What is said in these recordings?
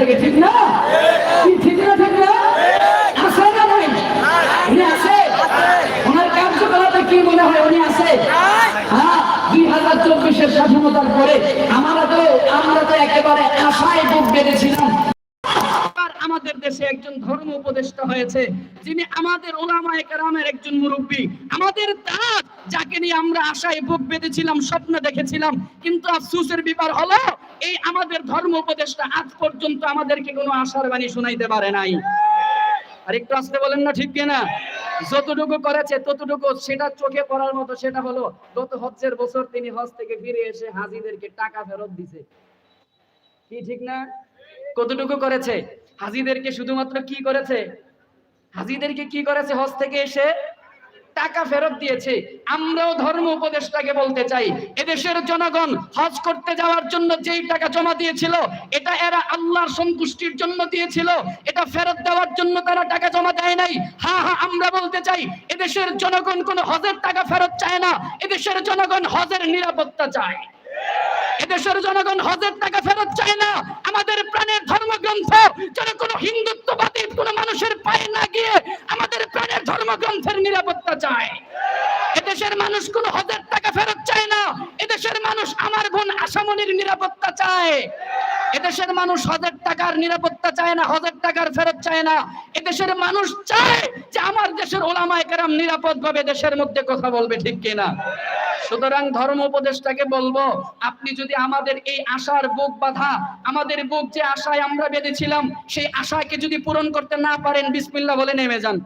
থেকে ঠিক না? ঠিক না ঠিক না? না উনি ওনার কার্যকলাপে কি মনে হয় উনি আছে? হ্যাঁ আমরা তো আমরা তো একেবারে আশায় বুক বেঁধেছিলাম। দেশে একজন ধর্ম উপদেষ্টা হয়েছে, যিনি আমাদের ওলামায়ে কেরামের একজন মুরব্বী। আমাদের দাঁত যাকে নিয়ে আমরা আশায় বুক বেঁধেছিলাম, স্বপ্ন দেখেছিলাম, কিন্তু আফসোসের ব্যাপার হলো, এই আমাদের ধর্ম উপদেষ্টা আজ পর্যন্ত আমাদেরকে কোনো আশার বাণী শোনাইতে পারে নাই। আর একটু আসতে বলেন না ঠিক কিনা? যতটুকু করেছে ততটুকু, সেটা চোখে পড়ার মতো সেটা হলো, গত বছর তিনি হজ থেকে ফিরে এসে হাজিদেরকে টাকা ফেরত দিছে। কি ঠিক না? কতটুকু করেছে? হাজিদেরকে শুধুমাত্র কি করেছে? হাজিদেরকে কি করেছে? হজ থেকে এসে টাকা ফেরত দিয়েছে। আমরাও ধর্ম উপদেশটাকে বলতে চাই, এদেশের জনগণ হজ করতে যাওয়ার জন্য যেই টাকা জমা দিয়েছিল, এটা এরা আল্লাহর সন্তুষ্টির জন্য দিয়েছিল, এটা ফেরত দেওয়ার জন্য তারা টাকা জমা দেয় নাই। হ্যাঁ হ্যাঁ আমরা বলতে চাই, এদেশের জনগণ কোনো হজের টাকা ফেরত চায় না, এদেশের জনগণ হজের নিরাপত্তা চায়। এদেশের জনগণ হজের টাকা ফেরত চায় না। আমাদের প্রাণের ধর্মগ্রন্থ, যেন কোনো হিন্দুত্ববাদী কোনো মানুষের পায়ে না গিয়ে আমাদের প্রাণের ধর্মগ্রন্থের নিরাপত্তা চায়। এদেশের মানুষ কোনো হজের টাকা ফেরত চায় না। এদেশের মানুষ আমার বোন আসামনির নিরাপত্তা চায়। এদেশের মানুষ হজের টাকার নিরাপত্তা চায় না, হজের টাকার ফেরত চায় না। এদেশের মানুষ চায় যে আমার দেশের ওলামায়ে কেরাম নিরাপদ ভাবে দেশের মধ্যে কথা বলবে, ঠিক কিনা? সুতরাং ধর্ম উপদেষ্টাকে বলব, আপনি যদি আমাদের এই আশার বুক বাধা, আমাদের বুক যে আশায় আমরা বেঁধেছিলাম, সেই আশাকে যদি পূরণ করতে না পারেন, বিসমিল্লাহ বলে নেমে যান।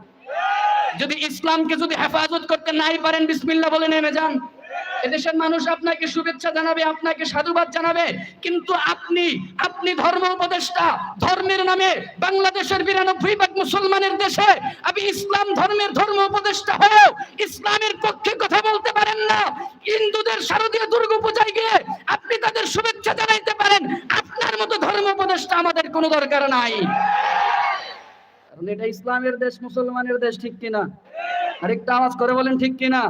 যদি ইসলামকে যদি হেফাজত করতে নাই পারেন বিসমিল্লা বলে নেমে যান। এদেশের মানুষ আপনাকে শুভেচ্ছা জানাবে, আপনাকে সাধুবাদ জানাবে, কিন্তু আপনি আপনি ধর্ম উপদেষ্টা, ধর্মের নামে বাংলাদেশের বিরানব্বই ভাগ মুসলমানের দেশে আপনি ইসলাম ধর্মের ধর্ম উপদেষ্টা হয়েও ইসলামের পক্ষে কথা বলতে পারেন না। হিন্দুদের শারদীয় দুর্গা পূজায় গিয়ে আপনি তাদের শুভেচ্ছা জানাইতে পারেন। আপনার মতো ধর্ম উপদেষ্টা আমাদের কোনো দরকার নাই। কারণ এটা ইসলামের দেশ, মুসলমানের দেশ, ঠিক কিনা? আরেকটা আওয়াজ করে বলেন, ঠিক কিনা?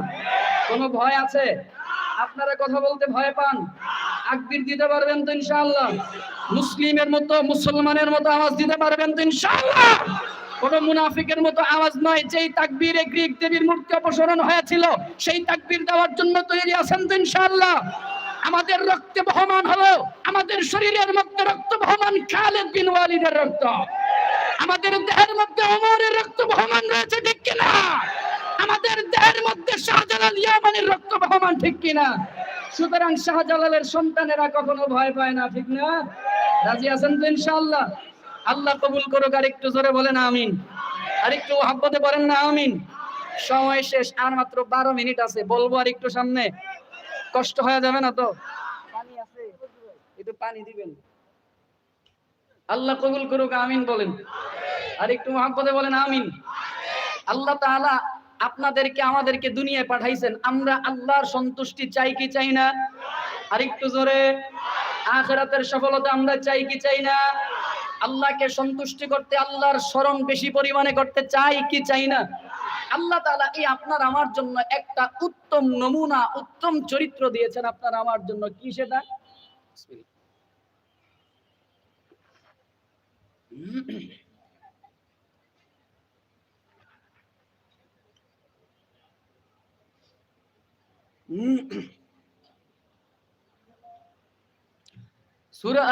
কোনো ভয় আছে? আপনারা কথা বলতে ভয় পান? আকবির দিতে পারবেন তো ইনশাআল্লাহ। মুসলিমের মতো, মুসলমানের মতো আওয়াজ দিতে পারবেন তো ইনশাআল্লাহ। কোন মুনাফিকের মতো আওয়াজ নয়, যেই তাকবীরে গ্রিক দেবীর মূর্তি অপসারণ হয়েছিল, সেই তাকবীর দেওয়ার জন্য তৈরি আছেন তো ইনশাআল্লাহ। আমাদের রক্তে বহমান হলো, আমাদের শরীরের মধ্যে রক্ত বহমান খালেদ বিন ওয়ালিদের রক্ত। আমাদের দেহের মধ্যে ওমরের রক্ত বহমান রয়েছে, ঠিক কিনা? আমাদের দেহের মধ্যে শাহজালাল ইয়ামানের রক্ত বহমান, ঠিক কিনা? সুতরাং শাহজালালের সন্তানেরা কখনো ভয় পায় না, ঠিক না? রাজি আছেন তো ইনশাআল্লাহ? আল্লাহ কবুল করুক আর একটু জোরে বলেন আমিন। আর একটু হাব্বতে বলেন না, আমিন। সময় শেষ, আর মাত্র বারো মিনিট আছে, বলব আর একটু সামনে। কষ্ট হয়ে যাবে না তো? পানি আছে। একটু পানি দিবেন। আল্লাহ কবুল করুক, আমিন বলেন। আর একটু মহাব্বতে বলেন, আমিন। আল্লাহ তাআলা আপনাদেরকে, আমাদেরকে দুনিয়ায় পাঠাইছেন। আমরা আল্লাহর সন্তুষ্টি চাই কি চাই না? আর একটু জোরে। আখেরাতের সফলতা আমরা চাই কি চাই না? আল্লাহকে সন্তুষ্টি করতে, আল্লাহর স্মরণ বেশি পরিমাণে করতে চাই কি চাই না? আল্লাহ তাআলা এই আপনার আমার জন্য একটা উত্তম নমুনা, উত্তম চরিত্র দিয়েছেন আপনার আমার জন্য। কি সেটা? সূরা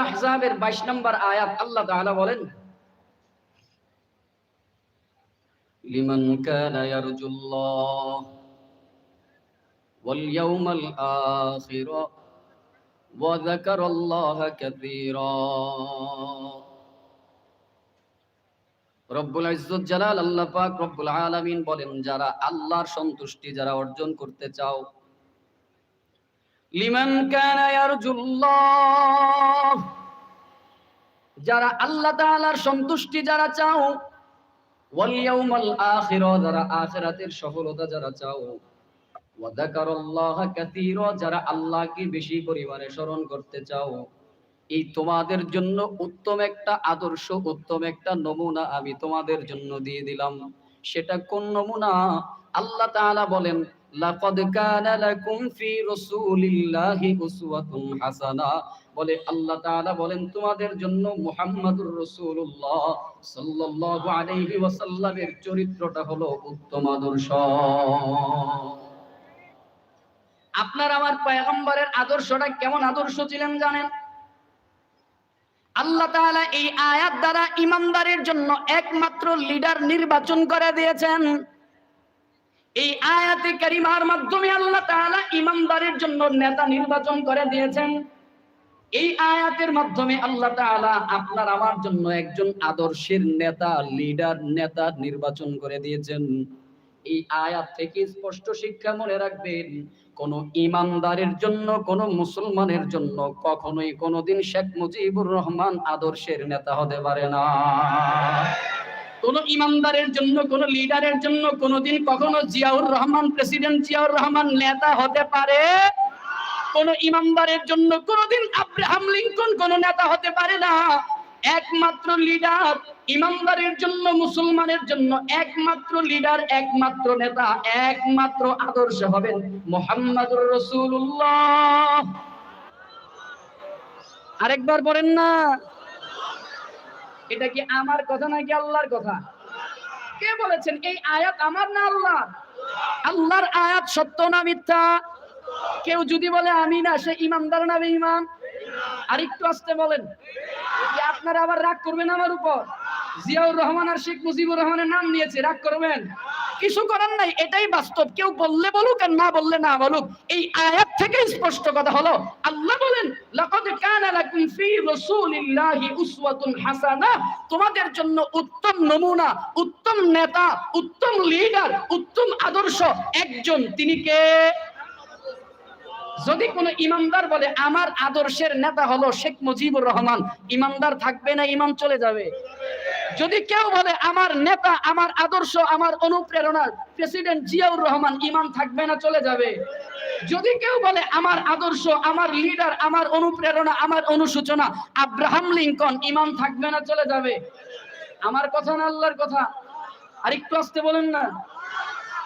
আহজাবের 22 নম্বর আয়াত আল্লাহ তাআলা বলেন লিমান কানা ইয়ারজুল্লাহ ওয়াল ইয়াউমাল আখির ওয়া যাকারাল্লাহা কাসীরা রব্বুল ইজ্জত জালাল, আল্লাহ পাক রব্বুল আলামিন বলেন, যারা আল্লাহর সন্তুষ্টি যারা অর্জন করতে চাও, লিমান কানা ইয়ারজুল্লাহ, যারা আল্লাহ তাআলার সন্তুষ্টি যারা চাও, ওয়াল ইয়াউমাল আখির, যারা আখিরাতের সফলতা যারা চাও, ওয়া যাকারাল্লাহা কাসীরা, যারা আল্লাহকে বেশি পরিমাণে স্মরণ করতে চাও। এই তোমাদের জন্য উত্তম একটা আদর্শ, উত্তম একটা নমুনা আমি তোমাদের জন্য দিয়ে দিলাম। সেটা কোন নমুনা? আল্লাহ তাআলা বলেন, লাকাদ কানা লাকুম ফি রাসূলিল্লাহি উসওয়াতুন হাসানা। বলে আল্লাহ তাআলা বলেন, তোমাদের জন্য মুহাম্মাদুর রাসূলুল্লাহ সাল্লাল্লাহু আলাইহি ওয়াসাল্লামের চরিত্রটা হলো উত্তম আদর্শ। আপনার আমার পয়গম্বরের আদর্শটা কেমন আদর্শ ছিলেন জানেন? আল্লাহ তাআলা এই আয়াত দ্বারা ইমানদারের জন্য একমাত্র লিডার নির্বাচন করে দিয়েছেন। এই আয়াতে কারিমার মাধ্যমে আল্লাহ তাআলা ইমানদারের জন্য নেতা নির্বাচন করে দিয়েছেন। এই আয়াতের মাধ্যমে আল্লাহ আপনার আমার জন্য একজন আদর্শের নেতা, লিডার, নেতা নির্বাচন করে দিয়েছেন। এই আয়াত থেকে স্পষ্ট শিক্ষা মনে রাখবেন, কোন ইমানদারের জন্য, কোন মুসলমানের জন্য কখনোই কোনোদিন শেখ মুজিবুর রহমান আদর্শের নেতা হতে পারে না। কোন ইমানদারের জন্য, কোন লিডারের জন্য কোনোদিন কখনো জিয়াউর রহমান, প্রেসিডেন্ট জিয়াউর রহমান নেতা হতে পারে। কোন ইমানদারের জন্য কোনোদিন আব্রাহাম লিঙ্কন কোন নেতা হতে পারে না। একমাত্র লিডার ইমানদারের জন্য, মুসলমানের জন্য একমাত্র লিডার একমাত্র নেতা, একমাত্র আদর্শ হবেন মোহাম্মদুর রসুল্লাহ আরেকবার বলেন না। এটা কি আমার কথা নাকি আল্লাহর কথা? কে বলেছেন, এই আয়াত আমার না আল্লাহ? আল্লাহর আয়াত সত্য না মিথ্যা? কেউ যদি বলে আমি না, সে ইমানদার না ইমান আর একটু আসতে বলেন। আপনারা আবার রাগ করবেন আমার উপর। জিয়াউর রহমান আর শেখ মুজিবুর রহমানের নাম নিয়েছে, রাগ করবেন? কিছু করার নাই, এটাই বাস্তব। কেউ বললে বলুক আর না বললে না বলুক। এই আয়াত থেকে স্পষ্ট কথা হলো, আল্লাহ বলেন, লাকাদ কানা লাকুম ফি রাসূলিল্লাহি উসওয়াতুন হাসানা। তোমাদের জন্য উত্তম নমুনা, উত্তম নেতা, উত্তম লিডার উত্তম আদর্শ একজন। তিনি কে? যদি কোনো ইমানদার বলে, আমার আদর্শের নেতা হলো শেখ মুজিবুর রহমান ইমানদার থাকবে না ইমান চলে যাবে। যদি কেউ বলে, আমার নেতা, আমার আদর্শ, আমার অনুপ্রেরণা, প্রেসিডেন্ট জিয়াউর রহমান ইমান থাকবে না, চলে যাবে। যদি কেউ বলে, আমার আদর্শ, আমার লিডার, আমার অনুপ্রেরণা, আমার অনুসূচনা আব্রাহাম লিঙ্কন ইমান থাকবে না, চলে যাবে। আমার কথা না, আল্লাহর কথা। আরেকটু আসতে বলেন না।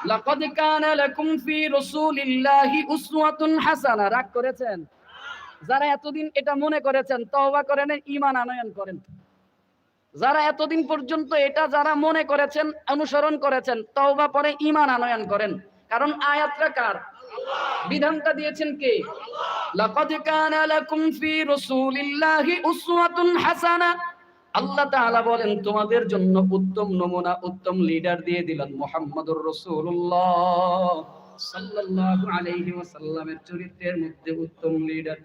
লাকাদ কানা লাকুম ফি রাসূলিল্লাহি উসওয়াতুন হাসানা। রাগ করেছেন? যারা এতদিন এটা মনে করেছেন তওবা করেন ঈমান আনয়ন করেন। যারা এতদিন পর্যন্ত এটা যারা মনে করেছেন অনুসরণ করেছেন তওবা পরে ঈমান আনয়ন করেন। কারণ আয়াতটা কার? বিধানটা দিয়েছেন কে? লাকাদ কানা লাকুম ফি রাসূলিল্লাহি উসওয়াতুন হাসানা। আল্লাহ তাআলা বলেন, তোমাদের জন্য উত্তম নমুনা, উত্তম লিডার দিয়ে দিলেন মুহাম্মদুর রাসূলুল্লাহ সাল্লাল্লাহু আলাইহি ওয়াসাল্লামের চরিত্রের মধ্যে উত্তম লিডার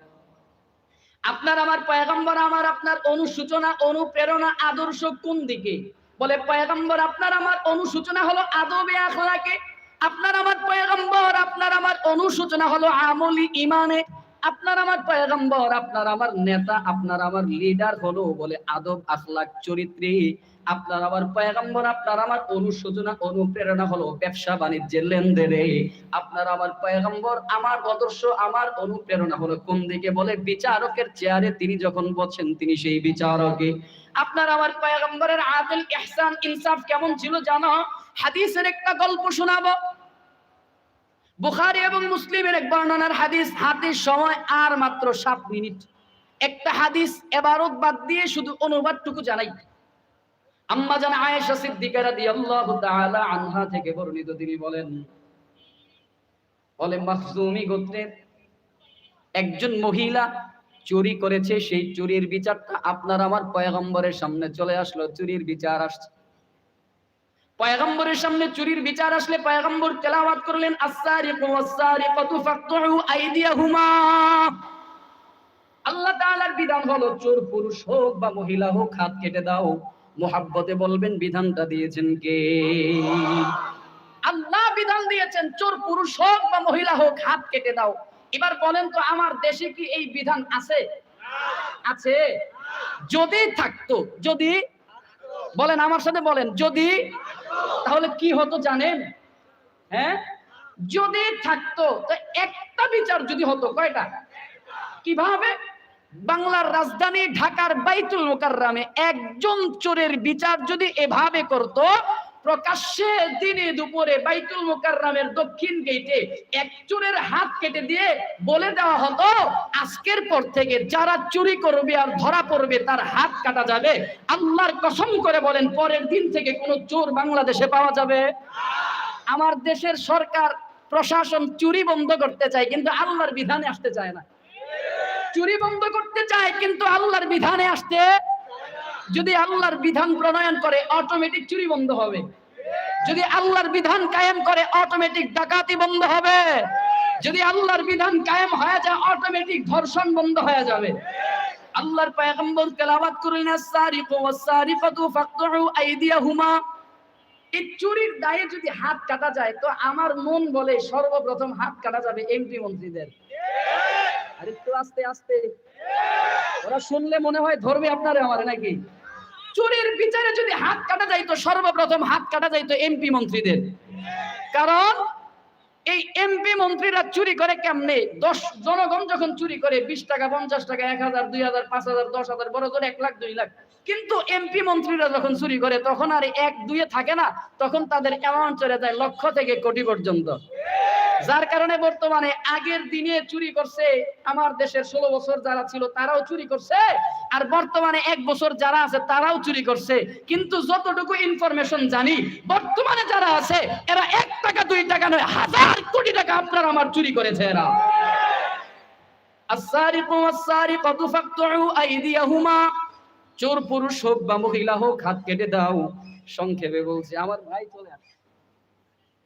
আপনার আমার পয়গম্বর, আমার আপনার অনুসূচনা, অনুপ্রেরণা, আদর্শ কোন দিকে? বলে, পয়গম্বর, আপনার আমার অনুসূচনা হলো আদবে আখলাকে, আপনার আমার পয়গম্বর, আপনার আমার অনুসূচনা হলো আমলি ইমানে। আপনার আমার পয়গম্বর, আপনার আমার নেতা, আপনার আমার লিডার হলো বলে আদব, আখলাক, চরিত্রে। আপনার আমার পয়গম্বর, আপনার আমার অনুশোচনা, অনুপ্রেরণা হলো ব্যবসা বাণিজ্যের লেনদেনে। আপনার আমার পয়গম্বর, আমার আদর্শ, আমার অনুপ্রেরণা হলো কোন দিকে বলে? বিচারকের চেয়ারে তিনি যখন বসেন, তিনি সেই বিচারকে। আপনার আমার পয়গম্বরের আদিল ইহসান, ইনসাফ কেমন ছিল জানো? হাদিসের একটা গল্প শোনাবো। বুখারী এবং মুসলিমের এক বর্ণনার হাদিস হাদিস সময় আর মাত্র সাত মিনিট। একটা হাদিস এবারত বাদ দিয়ে শুধু অনুবাদটুকু জানাই। আম্মা আয়েশা তাআলা আনহা থেকে বর্ণিত তিনি বলেন, বলে, মাখজুমি গোত্রের একজন মহিলা চুরি করেছে, সেই চুরির বিচারটা আপনার আমার পয়গম্বরের সামনে চলে আসলো, চুরির বিচার আসছে। পয়গম্বরের সামনে চুরির বিচার আসলে পয়গম্বর তেলাওয়াত করলেন, আস-সারিকু ওয়াস-সারিকাতু ফাকতুউ আইদিয়াহুমা। আল্লাহ তাআলার বিধান হলো, চোর, পুরুষ হোক বা মহিলা হোক, হাত কেটে দাও। মোহাব্বতে বলবেন, বিধানটা দিয়েছেন কে? আল্লাহ বিধান দিয়েছেন, চোর, পুরুষ হোক বা মহিলা হোক, হাত কেটে দাও। এবার বলেন তো, আমার দেশে কি এই বিধান আছে? আছে। যদি থাকতো, যদি, বলেন আমার সাথে বলেন, যদি তাহলে কি হতো জানেন? হ্যাঁ? যদি থাকতো, তো একটা বিচার যদি হতো, কয়টা? কীভাবে? বাংলার রাজধানী ঢাকার বাইতুল মোকাররামে একজন চোরের বিচার যদি এভাবে করত প্রকাশ্যে দিনে দুপুরে বাইতুল মোকাররামের দক্ষিণ গেটে এক হাত কেটে দিয়ে বলে দেওয়া হতো, আজকের পর থেকে যারা চুরি করবে আর ধরা পড়বে, তার হাত কাটা যাবে। আল্লাহর কসম করে বলেন, পরের দিন থেকে কোনো চোর বাংলাদেশে পাওয়া যাবে। আমার দেশের সরকার, প্রশাসন চুরি বন্ধ করতে চায়, কিন্তু আল্লাহর বিধানে আসতে চায় না। চুরি বন্ধ করতে চায়, কিন্তু আল্লাহর বিধানে আসতে যদি আল্লাহর বিধান প্রণয়ন করে অটোমেটিক চুরি বন্ধ হবে। যদি আল্লাহর বিধান কায়েম করে অটোমেটিক ডাকাতি বন্ধ হবে। যদি আল্লাহর বিধান কায়েম হয়ে যায় অটোমেটিক ধর্ষণ বন্ধ হয়ে যাবে। আল্লাহর পয়গম্বর তেলাওয়াত করেন as-সারিকু ওয়াস-সারিকাতু ফাকতুউ আইদিয়াহুমা। এই চুরির দায়ে যদি হাত কাটা যায়, তো আমার মন বলে সর্বপ্রথম হাত কাটা যাবে এমপি মন্ত্রীদের। আরে একটু আস্তে আস্তে। ওরা শুনলে মনে হয় ধরবে আপনারে আমারে নাকি? চুরির বিচারে যদি হাত কাটা যায় তো সর্বপ্রথম হাত কাটা যায় তো এমপি মন্ত্রীদের। কারণ এই এমপি মন্ত্রীরা চুরি করে কেমনে? দশ জনগণ যখন চুরি করে, বিশ টাকা, পঞ্চাশ টাকা, এক হাজার, দুই হাজার, পাঁচ হাজার, দশ হাজার, বড় করে এক লাখ, দুই লাখ। কিন্তু এমপি মন্ত্রীরা যখন চুরি করে, তখন আর এক দুইয়ে থাকে না, তখন তাদের অ্যামাউন্ট চলে যায় লক্ষ থেকে কোটি পর্যন্ত। যার কারণে বর্তমানে আগের দিনে চুরি করছে আমার দেশের ষোলো বছর যারা ছিল, তারাও চুরি করছে। আর বর্তমানে এক বছর যারা আছে, তারাও চুরি করছে। কিন্তু যতটুকু ইনফরমেশন জানি, বর্তমানে যারা আছে, এরা এক টাকা, দুই টাকা নয়, হাজার কোটি টাকা আপনার আমার চুরি করেছে এরা। চোর, পুরুষ হোক বা মহিলা হোক, হাত কেটে দাও। সংক্ষেপে বলছে, আমার ভাই চলে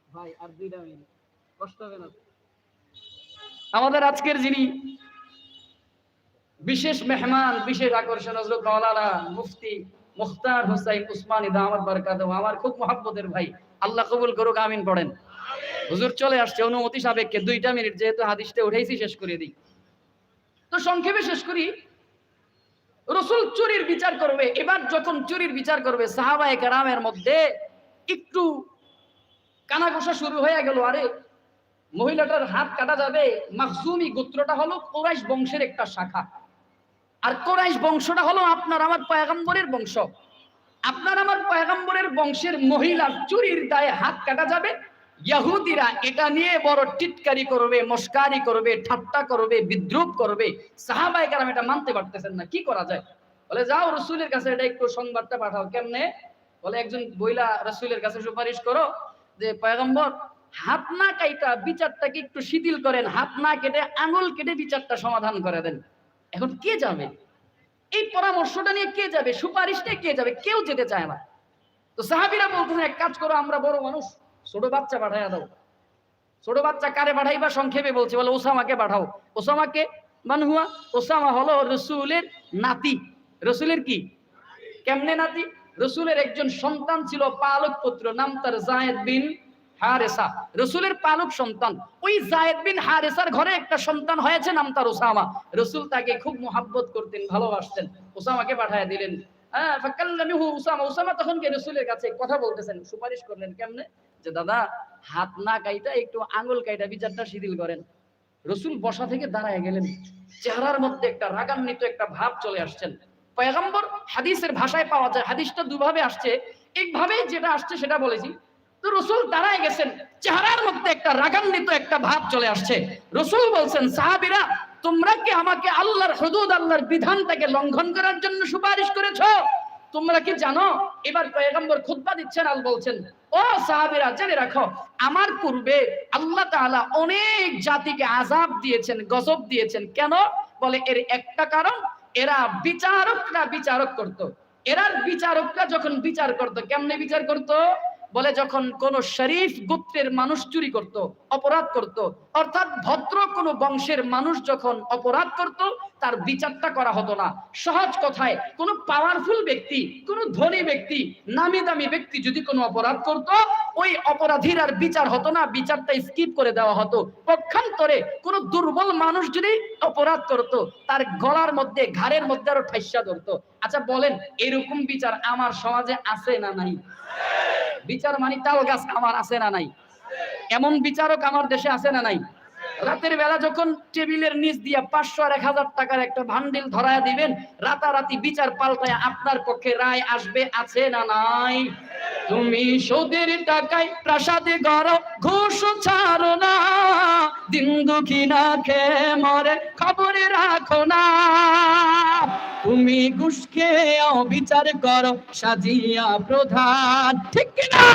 ভাই, আর দুইটা মিনিট। কষ্ট হবে না। আমাদের আজকের যিনি বিশেষ মেহমান, বিশেষ আকর্ষণ হজরত মাওলানা মুফতি মুখতার হোসাইন উসমানী দামাত বরকাত আমার খুব মহাব্বতের ভাই। আল্লাহ কবুল করুক, আমিন পড়েন। হুজুর চলে আসছে, অনুমতি সাবেককে দুইটা মিনিট, যেহেতু হাদিসটা উঠেইছি, শেষ করে দিই। তো সংক্ষেপে শেষ করি। রসুল চুরির বিচার করবে, এবার যখন চুরির বিচার করবে, সাহাবায়ে কেরামের মধ্যে একটু কানাঘোষা শুরু হয়ে গেল, আরে মহিলাটার হাত কাটা যাবে মাকসুমি গোত্রটা হলো কোরাইশ বংশের একটা শাখা। আর কোরাইশ বংশটা হলো আপনার আমার পয়গম্বরের বংশ। আপনার আমার পয়গম্বরের বংশের মহিলা চুরির দায়ে হাত কাটা যাবে ইহুদিরা এটা নিয়ে বড় টিটকারি করবে, মস্কারি করবে, ঠাট্টা করবে, বিদ্রুপ করবে। সাহাবাই কারাম এটা মানতে পারতেছেন না, কি করা যায়? বলে, যাও রসুলের কাছে এটা একটু সংবাদটা পাঠাও কেমনে? বলে, একজন বইলা রসুলের কাছে সুপারিশ করো যে, পয়গম্বর হাত না কাইটা বিচারটাকে একটু শিথিল করেন, হাত না কেটে আঙুল কেটে বিচারটা সমাধান করে দেন। এখন কে যাবে? এই পরামর্শটা নিয়ে কে যাবে? সুপারিশটা কে যাবে? কেউ যেতে চায় না। তো সাহাবিরা বলতেছেন, এক কাজ করো, আমরা বড় মানুষ, ছোট বাচ্চা পাঠাইয়া দাও। ছোট বাচ্চা কারে পাঠাইবা? সংক্ষেপে বলছে, বলে, ওসামাকে পাঠাও। ওসামাকে মানহুয়া ওসামা হলো রসুলের নাতি। রসুলের কি? কেমনে নাতি? রসুলের একজন সন্তান ছিল পালক পুত্র নাম তার জায়েদ বিন হারেসা, রসুলের পালক সন্তান। ওই জায়েদ বিন হারেসার ঘরে একটা সন্তান হয়েছে, নাম তার ওসামা। রসুল তাকে খুব মোহাব্বত করতেন, ভালোবাসতেন। ওসামাকে পাঠায় দিলেন। হ্যাঁ একটু আঙুল বিচারটা করেন। রসুল বসা থেকে দাঁড়ায় গেলেন। চেহারার মধ্যে একটা একটা ভাব চলে আসছেন। হাদিসের ভাষায় পাওয়া যায়, হাদিসটা দুভাবে আসছে। একভাবে যেটা আসছে সেটা বলেছি। তো রসুল দাঁড়ায় গেছেন। চেহারার মধ্যে একটা রাগান্বিত একটা ভাব চলে আসছে। রসুল বলছেন, সাহাবিরা, তোমরা কি আমাকে আল্লাহর হদুদ, আল্লাহর বিধানটাকে লঙ্ঘন করার জন্য সুপারিশ করেছ? তোমরা কি জানো? এবার পয়গম্বর খুতবা দিচ্ছেন, আল বলছেন, ও সাহাবীরা, জেনে রাখো, আমার পূর্বে আল্লাহ তাআলা অনেক জাতিকে আযাব দিয়েছেন, গজব দিয়েছেন। কেন? বলে, এর একটা কারণ, এরা বিচারকরা বিচারক করত। এরার বিচারকরা যখন বিচার করত, কেমনে বিচার করত? বলে যখন কোন শরীফ গুপ্তের মানুষ চুরি করত, অপরাধ করত, অর্থাৎ ভদ্র কোন বংশের মানুষ যখন অপরাধ করত তার বিচারটা করা হতো না। সহজ কথায়, কোনো পাওয়ারফুল ব্যক্তি, কোনো ধনী ব্যক্তি, নামি দামি ব্যক্তি যদি কোনো অপরাধ করত, ওই অপরাধীর আর বিচার হতো না, বিচারটা স্কিপ করে দেওয়া হতো। পক্ষান্তরে কোন দুর্বল মানুষ যদি অপরাধ করত, তার গলার মধ্যে, ঘাড়ের মধ্যে আরও ঠাইসা ধরতো। আচ্ছা বলেন, এরকম বিচার আমার সমাজে আছে না নাই? বিচার মানে তাল গাছ আমার আছে না নাই? এমন বিচারক আমার দেশে আছে না নাই? রাতের বেলা যখন টেবিলের নিচ দিয়া পাঁচশো আর এক হাজার টাকার একটা ভান্ডিল ধরায় দিবেন, রাতারাতি বিচার পাল্টায় আপনার পক্ষে রায় আসবে, আছে না নাই? তুমি সুদের টাকায় প্রাসাদে গড়, ঘুষ ছাড়ো না। দিন দুঃখী না খেয়ে মরে খবরে রাখো না। তুমি ঘুষ খেয়ে বিচার করো, সাজিয়া প্রধান, ঠিক কিনা?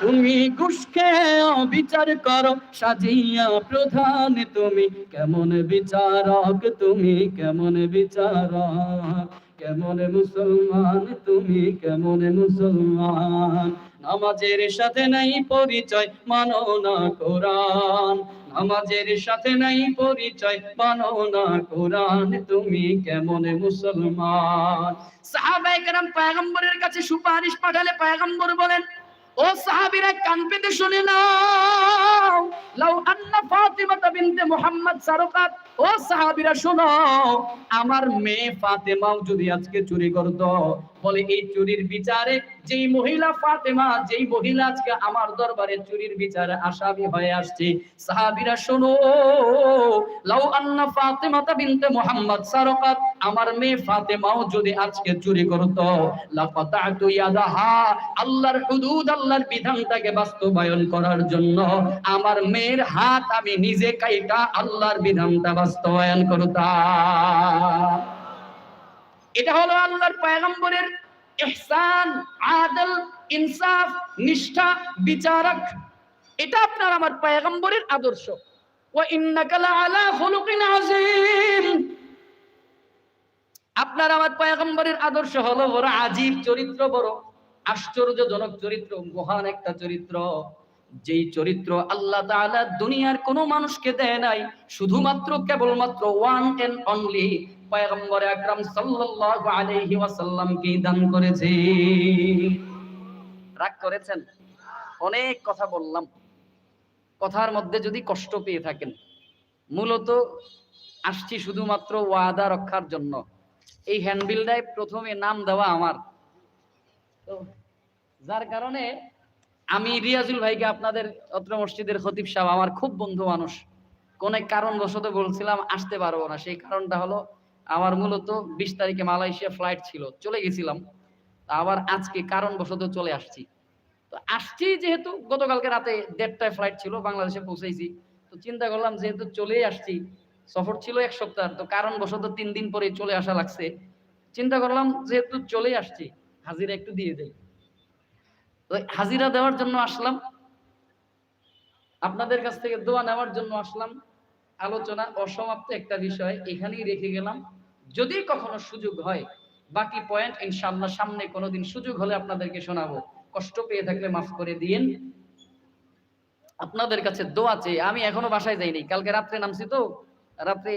তুমি ঘুষ খেয়ে বিচার করো, সাজিয়া প্রধান তুমি। কেমন বিচারক তুমি, কেমন বিচারক? কেমন মুসলমান তুমি, কেমন মুসলমান? নামাজের সাথে নাই পরিচয়, মানো না কোরআন। নামাজের সাথে নাই পরিচয়, মানো না কোরআন। তুমি কেমন মুসলমান? সাহাবায়ে কেরাম পয়গম্বরের কাছে সুপারিশ পাঠালে পয়গম্বর বলেন ও সাহাবীরা কান পেতে শুনে নাও। লাউ আন্না ফাতিমা বিনতে মুহাম্মদ সারকাত। ও সাহাবীরা শোনো, আমার মেয়ে ফাতেমাও যদি আজকে চুরি করত বলে, এই চুরির বিচারে যেই মহিলা ফাতেমা, যেই মহিলা আজকে আমার দরবারে চুরির বিচারে আসামি হয়ে আসছে, সাহাবীরা শোনো, লাউ আন্না ফাতেমা বিনতে মুহাম্মদ সারকাত, আমার মেয়ে ফাতেমাও যদি আজকে চুরি করত লাকাতাতু ইয়াদাহা, আল্লাহর হুদুদ, আল্লাহর বিধানটাকে বাস্তবায়ন করার জন্য আমার মেয়ের হাত আমি নিজে কাইটা আল্লাহর বিধানটা বাস্তবায়ন করতাম। এটা হলো আল্লাহর পয়গম্বরের ইহসান, আদল, ইনসাফ, নিষ্ঠা, বিচারক। এটা আপনার আমার পয়গম্বরের আদর্শ। আপনার আমার পয়গম্বরের আদর্শ হলো বড় আজীব চরিত্র, বড় আশ্চর্যজনক চরিত্র, মহান একটা চরিত্র। যেই চরিত্র আল্লাহ দুনিয়ার কোনো মানুষকে দেয় নাই, শুধুমাত্র কেবলমাত্র ওয়ান এন্ড অনলি পয়গম্বর আকরাম সাল্লাল্লাহু আলাইহি দান করেছে। রাগ করেছেন? অনেক কথা বললাম। কথার মধ্যে যদি কষ্ট পেয়ে থাকেন, মূলত আসছি শুধুমাত্র ওয়াদা রক্ষার জন্য। এই হ্যান্ডবিলটায় প্রথমে নাম দেওয়া আমার। তো যার কারণে আমি রিয়াজুল ভাইকে আপনাদের অত্র মসজিদের খতিব সাহেব, আমার খুব বন্ধু মানুষ। কোন কারণবশত বলছিলাম, আসতে পারব না। সেই কারণটা হলো আমার মূলত বিশ তারিখে মালয়েশিয়া ফ্লাইট ছিল। চলে গেছিলাম। আবার আজকে কারণবশত চলে আসছি। তো আসছি যেহেতু, গতকালকে রাতে দেড়টায় ফ্লাইট ছিল, বাংলাদেশে পৌঁছেছি। তো চিন্তা করলাম যেহেতু চলেই আসছি, সফর ছিল এক সপ্তাহ, তো কারণবশত তিন দিন পরে চলে আসা লাগছে। চিন্তা করলাম যেহেতু চলে আসছি, হাজিরা একটু দিয়ে দেই। তো হাজিরা দেওয়ার জন্য আসলাম। আপনাদের কাছ থেকে দোয়া নেওয়ার জন্য আসলাম। আলোচনা অসমাপ্ত একটা বিষয়, এখানেই রেখে গেলাম। যদি কখনো সুযোগ হয়, বাকি পয়েন্ট ইনশাআল্লাহ সামনে কোনোদিন সুযোগ হলে আপনাদেরকে শোনাবো। কষ্ট পেয়ে থাকলে মাফ করে দিয়েন। আপনাদের কাছে দোয়া চেয়ে, আমি এখনও বাসায় যাইনি, কালকে রাত্রে নামছি তো, রাত্রে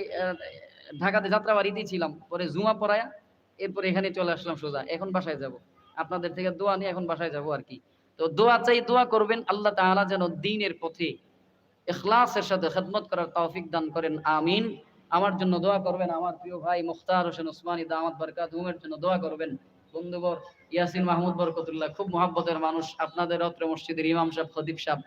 ঢাকাতে যাত্রাবাড়িতেই ছিলাম, পরে জুমা পড়ায়া, এরপরে এখানে চলে আসলাম সোজা, এখন বাসায় যাব। আপনাদের থেকে দোয়া নিয়ে এখন বাসায় যাব আর কি। তো দোয়া চাই, দোয়া করবেন, আল্লাহ তাআলা যেন দ্বীনের পথে ইখলাসের সাথে খেদমত করার তৌফিক দান করেন, আমিন। আমার জন্য দোয়া করবেন, আমার প্রিয় ভাই মুখতার হোসেন ওসমানী, দামাত বরকাত হুমের জন্য দোয়া করবেন। বন্ধুবর, ইয়াসিন মাহমুদ বরকতুল্লাহ, খুব মহাব্বতের মানুষ, আপনাদের অত্র মসজিদের ইমাম সাহেব খতিব সাহেব